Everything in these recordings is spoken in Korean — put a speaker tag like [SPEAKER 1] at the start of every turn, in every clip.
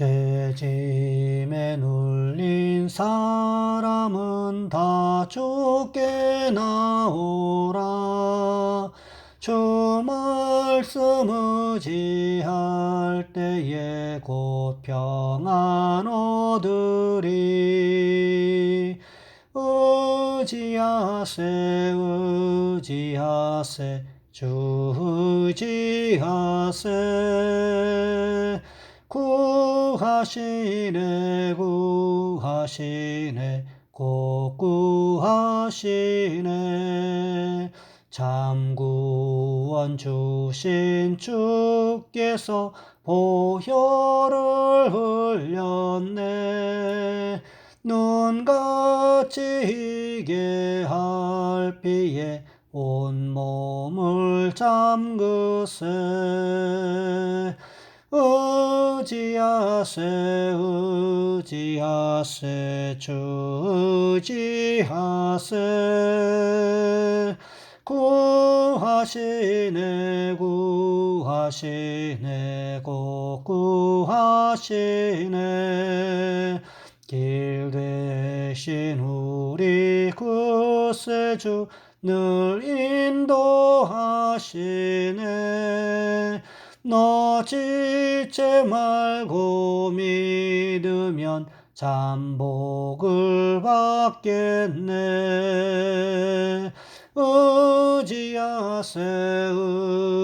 [SPEAKER 1] 죄짐에 눌린 사람은 다 죽게 나오라. 주 말씀 의지할 때에 곧 평안 얻으리. 의지하세 의지하세 주 의지하세 구하시네 구하시네 곧 구하시네. 참 구원 주신 주께서 보혈을 흘렸네. 눈같이 희게 할 피에 온몸을 잠그세 의지하세 의지하세 주 의지하세. 구하시네 구하시네 곧 구하시네. 길 대신 우리 구세주 늘 인도하시네 너 지체 말고 믿으면 잠복을 받겠네. 의지하세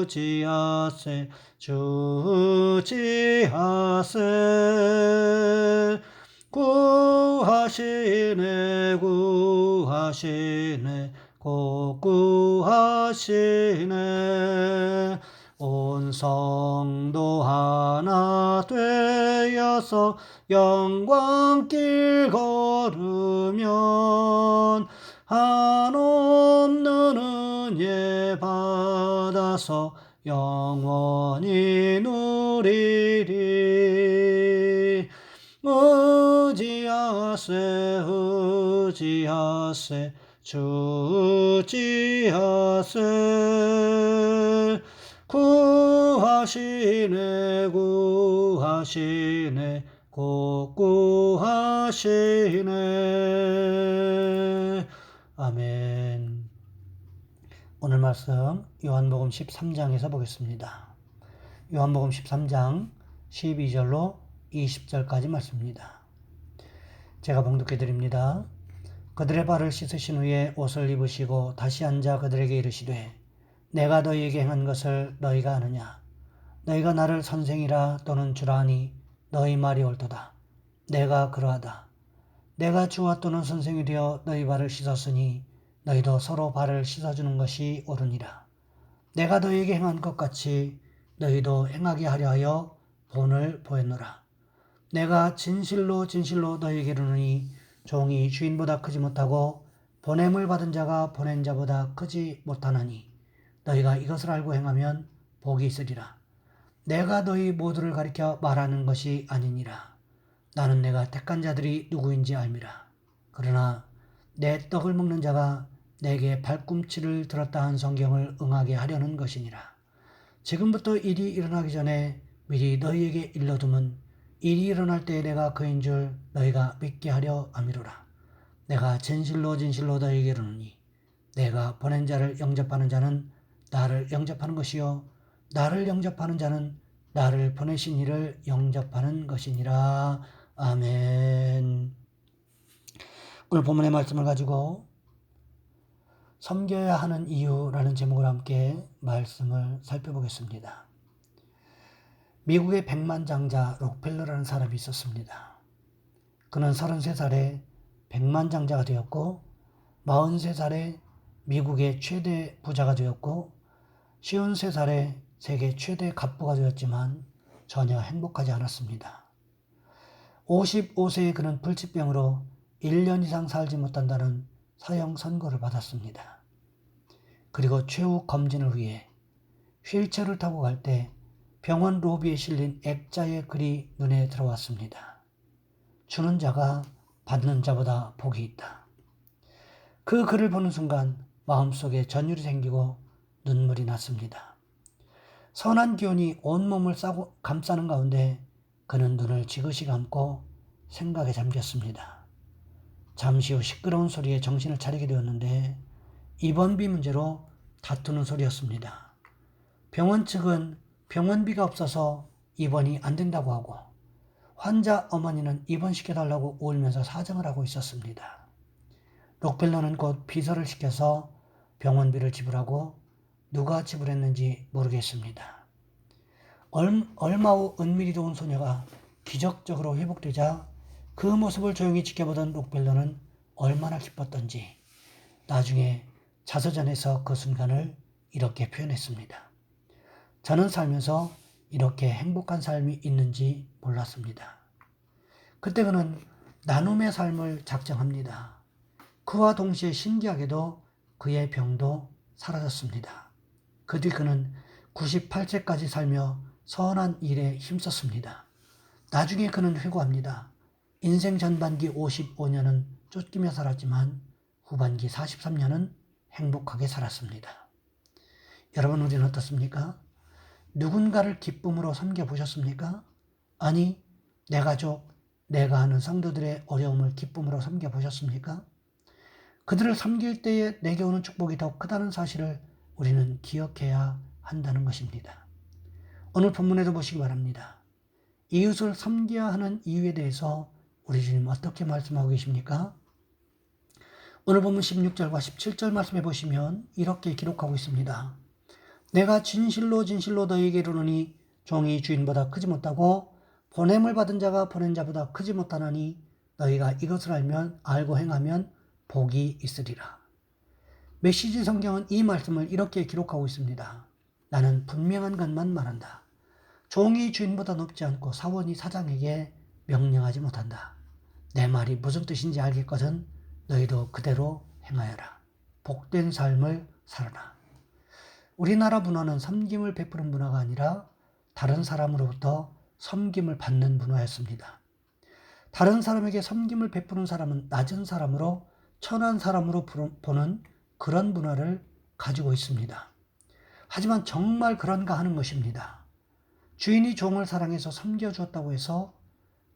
[SPEAKER 1] 의지하세 주 의지하세. 구하시네 구하시네 곧 구하시네 온 성도 하나 되어서 영광길 걸으면 한없는 은혜 받아서 영원히 누리리. 의지하세 의지하세 주 의지하세 구하시네 구하시네 곧 구하시네. 아멘. 오늘 말씀 요한복음 13장에서 보겠습니다. 요한복음 13장 12절로 20절까지 말씀입니다. 제가 봉독해 드립니다. 그들의 발을 씻으신 후에 옷을 입으시고 다시 앉아 그들에게 이르시되 내가 너희에게 행한 것을 너희가 아느냐? 너희가 나를 선생이라 또는 주라 하니 너희 말이 옳도다. 내가 그러하다. 내가 주와 또는 선생이 되어 너희 발을 씻었으니 너희도 서로 발을 씻어주는 것이 옳으니라. 내가 너희에게 행한 것 같이 너희도 행하게 하려 하여 본을 보였노라. 내가 진실로 진실로 너희에게 이르노니 종이 주인보다 크지 못하고 보냄을 받은 자가 보낸 자보다 크지 못하나니 너희가 이것을 알고 행하면 복이 있으리라. 내가 너희 모두를 가리켜 말하는 것이 아니니라. 나는 내가 택한 자들이 누구인지 알미라. 그러나 내 떡을 먹는 자가 내게 발꿈치를 들었다 한 성경을 응하게 하려는 것이니라. 지금부터 일이 일어나기 전에 미리 너희에게 일러두면 일이 일어날 때에 내가 그인 줄 너희가 믿게 하려 함이로라. 내가 진실로 진실로 너희에게 이르노니 내가 보낸 자를 영접하는 자는 나를 영접하는 것이요 나를 영접하는 자는 나를 보내신 이를 영접하는 것이니라. 아멘. 오늘 본문의 말씀을 가지고 섬겨야 하는 이유라는 제목으로 함께 말씀을 살펴보겠습니다. 미국의 백만장자 록펠러라는 사람이 있었습니다. 그는 33살에 백만장자가 되었고 43살에 미국의 최대 부자가 되었고 53살에 세계 최대 갑부가 되었지만 전혀 행복하지 않았습니다. 55세에 그는 불치병으로 1년 이상 살지 못한다는 사형 선고를 받았습니다. 그리고 최후 검진을 위해 휠체어를 타고 갈 때 병원 로비에 실린 액자의 글이 눈에 들어왔습니다. 주는 자가 받는 자보다 복이 있다. 그 글을 보는 순간 마음속에 전율이 생기고 눈물이 났습니다. 선한 기운이 온몸을 싸고 감싸는 가운데 그는 눈을 지그시 감고 생각에 잠겼습니다. 잠시 후 시끄러운 소리에 정신을 차리게 되었는데 입원비 문제로 다투는 소리였습니다. 병원 측은 병원비가 없어서 입원이 안 된다고 하고 환자 어머니는 입원시켜달라고 울면서 사정을 하고 있었습니다. 록펠러는 곧 비서를 시켜서 병원비를 지불하고 누가 지불했는지 모르겠습니다. 얼마 후 은밀히 도온 소녀가 기적적으로 회복되자 그 모습을 조용히 지켜보던 록벨러는 얼마나 기뻤던지 나중에 자서전에서 그 순간을 이렇게 표현했습니다. 저는 살면서 이렇게 행복한 삶이 있는지 몰랐습니다. 그때 그는 나눔의 삶을 작정합니다. 그와 동시에 신기하게도 그의 병도 사라졌습니다. 그 뒤 그는 98세까지 살며 선한 일에 힘썼습니다. 나중에 그는 회고합니다. 인생 전반기 55년은 쫓기며 살았지만 후반기 43년은 행복하게 살았습니다. 여러분 우리는 어떻습니까? 누군가를 기쁨으로 섬겨 보셨습니까? 아니, 내 가족, 내가 아는 성도들의 어려움을 기쁨으로 섬겨 보셨습니까? 그들을 섬길 때에 내게 오는 축복이 더 크다는 사실을 우리는 기억해야 한다는 것입니다. 오늘 본문에도 보시기 바랍니다. 이웃을 섬겨야 하는 이유에 대해서 우리 주님 어떻게 말씀하고 계십니까? 오늘 본문 16절과 17절 말씀해 보시면 이렇게 기록하고 있습니다. 내가 진실로 진실로 너희에게 이르노니 종이 주인보다 크지 못하고 보냄을 받은 자가 보낸 자보다 크지 못하나니 너희가 이것을 알면 알고 행하면 복이 있으리라. 메시지 성경은 이 말씀을 이렇게 기록하고 있습니다. 나는 분명한 것만 말한다. 종이 주인보다 높지 않고 사원이 사장에게 명령하지 못한다. 내 말이 무슨 뜻인지 알겠거든 너희도 그대로 행하여라. 복된 삶을 살아라. 우리나라 문화는 섬김을 베푸는 문화가 아니라 다른 사람으로부터 섬김을 받는 문화였습니다. 다른 사람에게 섬김을 베푸는 사람은 낮은 사람으로 천한 사람으로 보는 그런 문화를 가지고 있습니다. 하지만 정말 그런가 하는 것입니다. 주인이 종을 사랑해서 섬겨주었다고 해서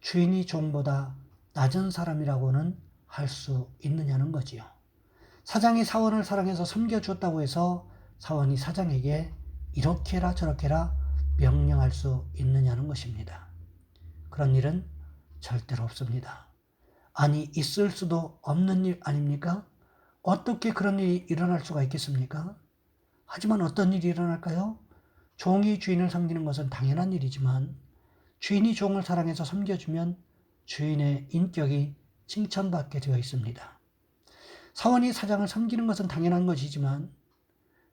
[SPEAKER 1] 주인이 종보다 낮은 사람이라고는 할 수 있느냐는 거지요. 사장이 사원을 사랑해서 섬겨주었다고 해서 사원이 사장에게 이렇게 라 저렇게 라 명령할 수 있느냐는 것입니다. 그런 일은 절대로 없습니다. 아니, 있을 수도 없는 일 아닙니까? 어떻게 그런 일이 일어날 수가 있겠습니까? 하지만 어떤 일이 일어날까요? 종이 주인을 섬기는 것은 당연한 일이지만 주인이 종을 사랑해서 섬겨주면 주인의 인격이 칭찬받게 되어 있습니다. 사원이 사장을 섬기는 것은 당연한 것이지만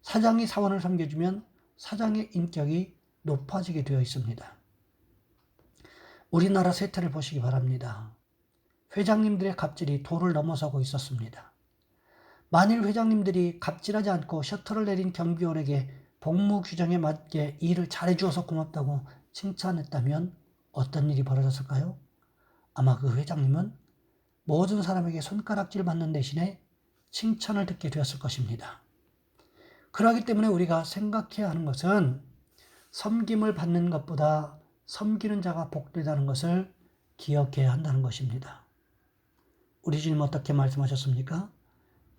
[SPEAKER 1] 사장이 사원을 섬겨주면 사장의 인격이 높아지게 되어 있습니다. 우리나라 세태를 보시기 바랍니다. 회장님들의 갑질이 도를 넘어서고 있었습니다. 만일 회장님들이 갑질하지 않고 셔터를 내린 경비원에게 복무 규정에 맞게 일을 잘해주어서 고맙다고 칭찬했다면 어떤 일이 벌어졌을까요? 아마 그 회장님은 모든 사람에게 손가락질 받는 대신에 칭찬을 듣게 되었을 것입니다. 그러기 때문에 우리가 생각해야 하는 것은 섬김을 받는 것보다 섬기는 자가 복되다는 것을 기억해야 한다는 것입니다. 우리 주님 어떻게 말씀하셨습니까?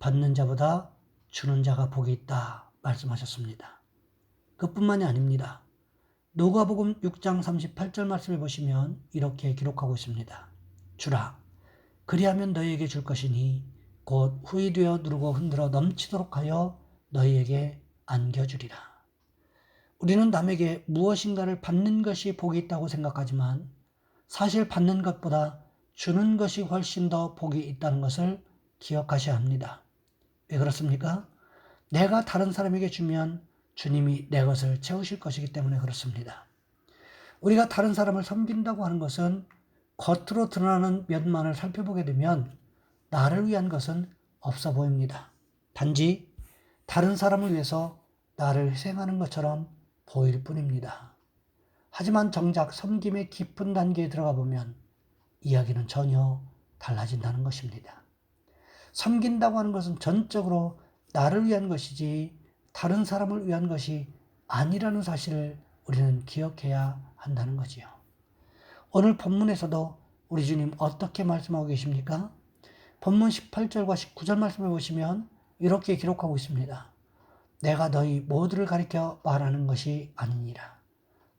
[SPEAKER 1] 받는 자보다 주는 자가 복이 있다 말씀하셨습니다. 그뿐만이 아닙니다. 누가복음 6장 38절 말씀해 보시면 이렇게 기록하고 있습니다. 주라 그리하면 너희에게 줄 것이니 곧 후이 되어 누르고 흔들어 넘치도록 하여 너희에게 안겨주리라. 우리는 남에게 무엇인가를 받는 것이 복이 있다고 생각하지만 사실 받는 것보다 주는 것이 훨씬 더 복이 있다는 것을 기억하셔야 합니다. 왜 그렇습니까? 내가 다른 사람에게 주면 주님이 내 것을 채우실 것이기 때문에 그렇습니다. 우리가 다른 사람을 섬긴다고 하는 것은 겉으로 드러나는 면만을 살펴보게 되면 나를 위한 것은 없어 보입니다. 단지 다른 사람을 위해서 나를 희생하는 것처럼 보일 뿐입니다. 하지만 정작 섬김의 깊은 단계에 들어가 보면 이야기는 전혀 달라진다는 것입니다. 섬긴다고 하는 것은 전적으로 나를 위한 것이지 다른 사람을 위한 것이 아니라는 사실을 우리는 기억해야 한다는 거지요. 오늘 본문에서도 우리 주님 어떻게 말씀하고 계십니까? 본문 18절과 19절 말씀을 보시면 이렇게 기록하고 있습니다. 내가 너희 모두를 가리켜 말하는 것이 아니니라.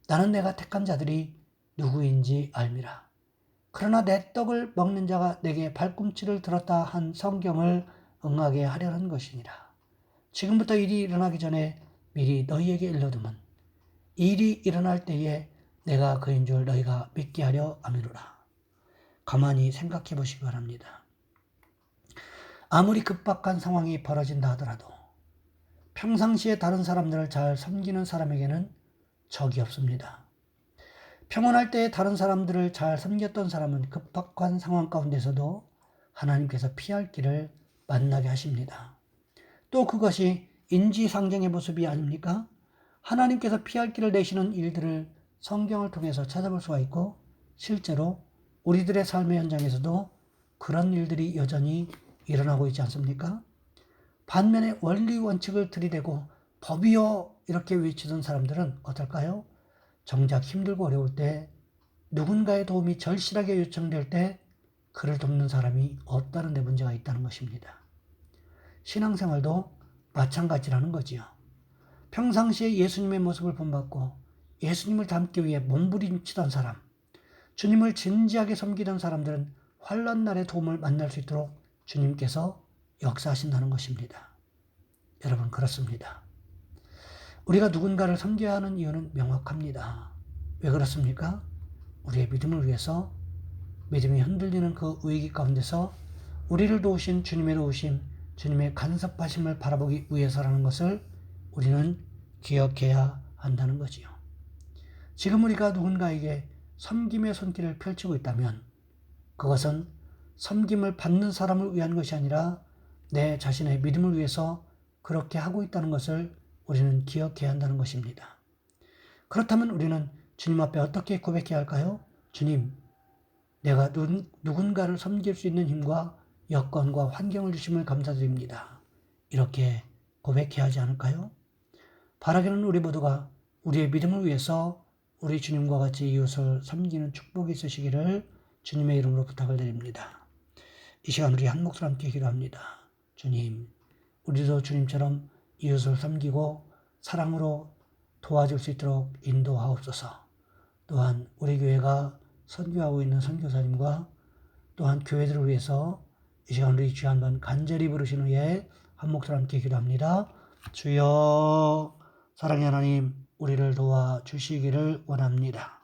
[SPEAKER 1] 나는 내가 택한 자들이 누구인지 알미라. 그러나 내 떡을 먹는 자가 내게 발꿈치를 들었다 한 성경을 응하게 하려는 것이니라. 지금부터 일이 일어나기 전에 미리 너희에게 일러두면 일이 일어날 때에 내가 그인 줄 너희가 믿게 하려 함이로라. 가만히 생각해 보시기 바랍니다. 아무리 급박한 상황이 벌어진다 하더라도 평상시에 다른 사람들을 잘 섬기는 사람에게는 적이 없습니다. 평온할 때 다른 사람들을 잘 섬겼던 사람은 급박한 상황 가운데서도 하나님께서 피할 길을 만나게 하십니다. 또 그것이 인지상정의 모습이 아닙니까? 하나님께서 피할 길을 내시는 일들을 성경을 통해서 찾아볼 수가 있고 실제로 우리들의 삶의 현장에서도 그런 일들이 여전히 일어나고 있지 않습니까? 반면에 원리 원칙을 들이대고 법이요 이렇게 외치던 사람들은 어떨까요? 정작 힘들고 어려울 때 누군가의 도움이 절실하게 요청될 때 그를 돕는 사람이 없다는 데 문제가 있다는 것입니다. 신앙생활도 마찬가지라는 거지요. 평상시에 예수님의 모습을 본받고 예수님을 닮기 위해 몸부림치던 사람, 주님을 진지하게 섬기던 사람들은 환란 날의 도움을 만날 수 있도록 주님께서 역사하신다는 것입니다. 여러분 그렇습니다. 우리가 누군가를 섬겨야 하는 이유는 명확합니다. 왜 그렇습니까? 우리의 믿음을 위해서 믿음이 흔들리는 그 위기 가운데서 우리를 도우신 주님의 도우심, 주님의 간섭하심을 바라보기 위해서라는 것을 우리는 기억해야 한다는 거지요. 지금 우리가 누군가에게 섬김의 손길을 펼치고 있다면 그것은 섬김을 받는 사람을 위한 것이 아니라 내 자신의 믿음을 위해서 그렇게 하고 있다는 것을 우리는 기억해야 한다는 것입니다. 그렇다면 우리는 주님 앞에 어떻게 고백해야 할까요? 주님, 내가 누, 누군가를 섬길 수 있는 힘과 여건과 환경을 주심을 감사드립니다. 이렇게 고백해야 하지 않을까요? 바라기는 우리 모두가 우리의 믿음을 위해서 우리 주님과 같이 이웃을 섬기는 축복이 있으시기를 주님의 이름으로 부탁을 드립니다. 이 시간 우리 한 목소리 함께 기도합니다. 주님, 우리도 주님처럼 이웃을 섬기고 사랑으로 도와줄 수 있도록 인도하옵소서. 또한 우리 교회가 선교하고 있는 선교사님과 또한 교회들을 위해서 이 시간 우리 주여 한번 간절히 부르신 후에 한 목소리 함께 기도합니다. 주여 사랑의 하나님 우리를 도와 주시기를 원합니다.